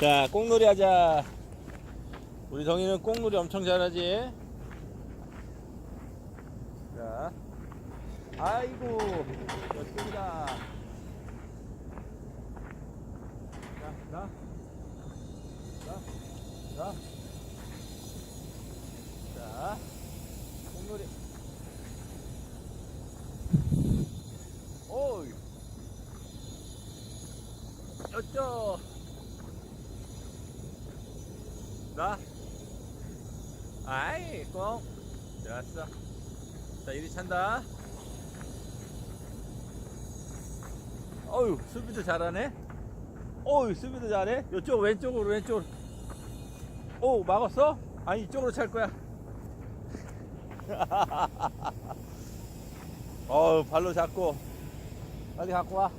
자, 꽁놀이 하자. 우리 정이는 꽁놀이 엄청 잘하지? 자. 아이고, 멋집니다. 자, 자. 자, 자. 자, 꽁놀이. 오이. 여쭤. 나. 아이, 꽁. 좋았어. 자, 이리 찬다. 어유, 수비도 잘하네. 어유, 수비도 잘해. 이쪽 왼쪽으로 왼쪽으로. 오, 막았어? 아니, 이쪽으로 찰 거야. 어우, 발로 잡고. 빨리 갖고 와.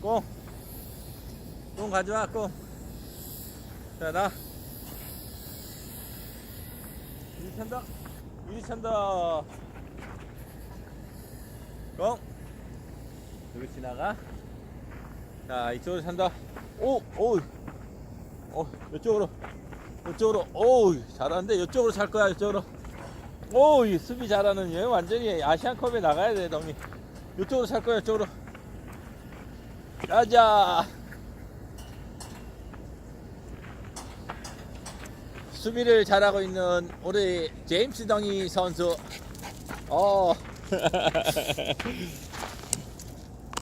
꽁. 꽁 가져와, 꽁. 자, 나. 이리 찬다. 이리 찬다. 꽁. 여기 지나가. 자, 이쪽으로 찬다. 오, 오. 어, 이쪽으로. 이쪽으로. 오, 잘하는데 이쪽으로 찰 거야, 이쪽으로. 오, 이 수비 잘하는 얘 완전히 아시안컵에 나가야 돼, 덩이. 이쪽으로 찰 거야, 이쪽으로. 가자. 수비를 잘하고 있는 우리 제임스 덩이 선수. 어.